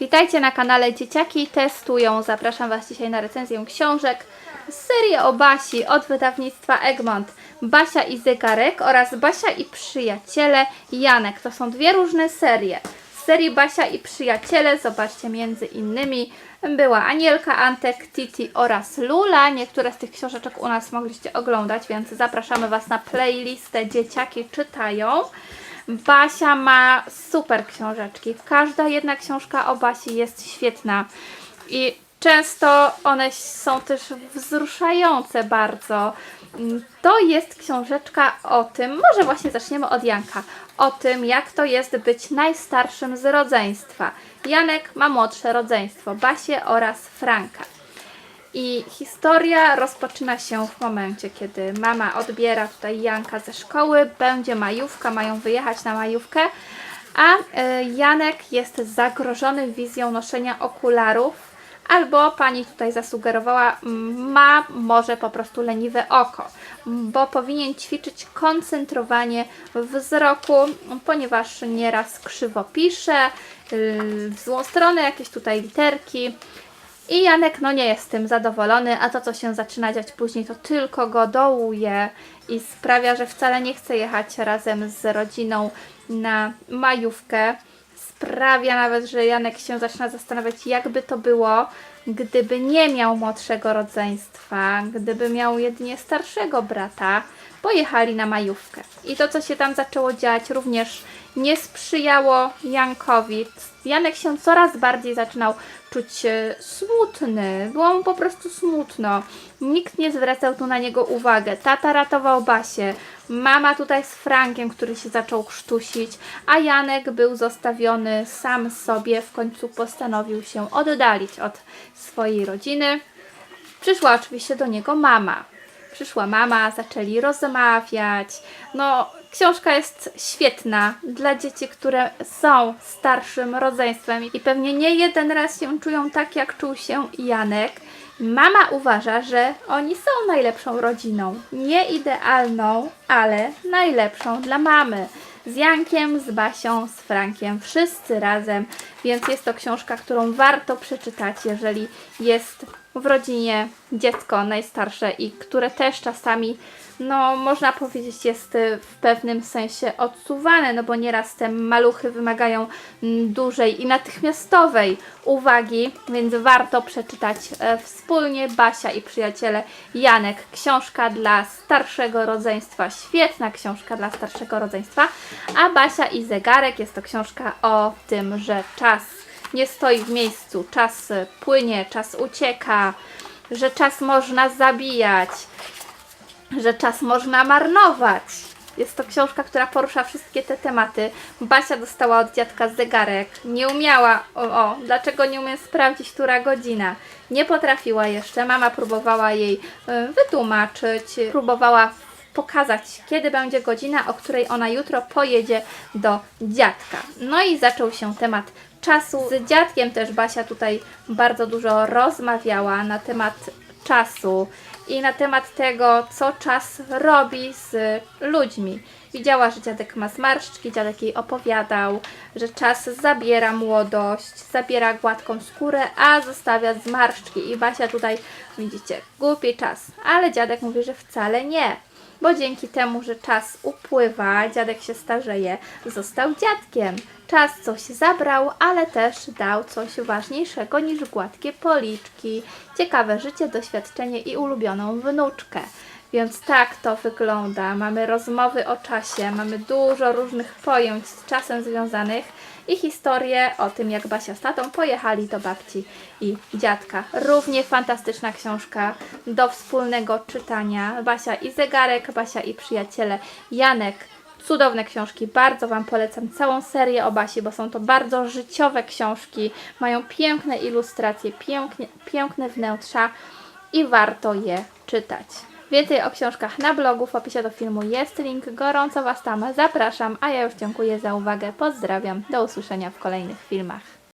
Witajcie na kanale Dzieciaki Testują. Zapraszam Was dzisiaj na recenzję książek z serii o Basi od wydawnictwa Egmont. Basia i zegarek oraz Basia i przyjaciele Janek. To są dwie różne serie. Z serii Basia i przyjaciele zobaczcie między innymi była Anielka, Antek, Titi oraz Lula. Niektóre z tych książeczek u nas mogliście oglądać, więc zapraszamy Was na playlistę Dzieciaki czytają. Basia ma super książeczki. Każda jedna książka o Basi jest świetna. I często one są też wzruszające bardzo. To jest książeczka o tym, może właśnie zaczniemy od Janka, o tym, jak to jest być najstarszym z rodzeństwa. Janek ma młodsze rodzeństwo, Basię oraz Franka. I historia rozpoczyna się w momencie, kiedy mama odbiera tutaj Janka ze szkoły, będzie majówka, mają wyjechać na majówkę, a y, Janek jest zagrożony wizją noszenia okularów, albo pani tutaj zasugerowała, ma może po prostu leniwe oko, bo powinien ćwiczyć koncentrowanie wzroku, ponieważ nieraz krzywo pisze, y, w złą stronę jakieś tutaj literki. I Janek no nie jest z tym zadowolony, a to co się zaczyna dziać później to tylko go dołuje i sprawia, że wcale nie chce jechać razem z rodziną na majówkę. Sprawia nawet, że Janek się zaczyna zastanawiać jakby to było, gdyby nie miał młodszego rodzeństwa, gdyby miał jedynie starszego brata, pojechali na majówkę. I to co się tam zaczęło dziać również nie sprzyjało Jankowi. Janek się coraz bardziej zaczynał czuć e, smutny. Było mu po prostu smutno. Nikt nie zwracał tu na niego uwagę. Tata ratował Basię. Mama tutaj z Frankiem, który się zaczął krztusić, a Janek był zostawiony sam sobie. W końcu postanowił się oddalić od swojej rodziny. Przyszła oczywiście do niego mama. Przyszła mama, zaczęli rozmawiać. No, książka jest świetna dla dzieci, które są starszym rodzeństwem i pewnie nie jeden raz się czują tak, jak czuł się Janek. Mama uważa, że oni są najlepszą rodziną. Nie idealną, ale najlepszą dla mamy. Z Jankiem, z Basią, z Frankiem, wszyscy razem, więc jest to książka, którą warto przeczytać, jeżeli jest w rodzinie dziecko najstarsze i które też czasami, no można powiedzieć, jest w pewnym sensie odsuwane, no bo nieraz te maluchy wymagają mm, dużej i natychmiastowej uwagi, więc warto przeczytać e, wspólnie Basia i przyjaciele Janek. Książka dla starszego rodzeństwa, świetna książka dla starszego rodzeństwa, a Basia i zegarek jest to książka o tym, że czas nie stoi w miejscu, czas płynie, czas ucieka, że czas można zabijać, że czas można marnować. Jest to książka, która porusza wszystkie te tematy. Basia dostała od dziadka zegarek. Nie umiała, o, o, dlaczego nie umiem sprawdzić, która godzina. Nie potrafiła jeszcze. Mama próbowała jej y, wytłumaczyć, próbowała pokazać, kiedy będzie godzina, o której ona jutro pojedzie do dziadka. No i zaczął się temat czasu. Z dziadkiem też Basia tutaj bardzo dużo rozmawiała na temat czasu i na temat tego, co czas robi z ludźmi. Widziała, że dziadek ma zmarszczki, dziadek jej opowiadał, że czas zabiera młodość, zabiera gładką skórę, a zostawia zmarszczki. I Basia tutaj, widzicie, głupi czas. Ale dziadek mówi, że wcale nie bo dzięki temu, że czas upływa, dziadek się starzeje, został dziadkiem. Czas coś zabrał, ale też dał coś ważniejszego niż gładkie policzki, ciekawe życie, doświadczenie i ulubioną wnuczkę. Więc tak to wygląda. Mamy rozmowy o czasie, mamy dużo różnych pojęć z czasem związanych i historię o tym, jak Basia z tatą pojechali do babci i dziadka. Równie fantastyczna książka do wspólnego czytania. Basia i zegarek, Basia i przyjaciele, Janek. Cudowne książki, bardzo Wam polecam całą serię o Basi, bo są to bardzo życiowe książki, mają piękne ilustracje, pięknie, piękne wnętrza i warto je czytać. Więcej o książkach na blogu, w opisie do filmu jest link, gorąco Was tam zapraszam, a ja już dziękuję za uwagę, pozdrawiam, do usłyszenia w kolejnych filmach.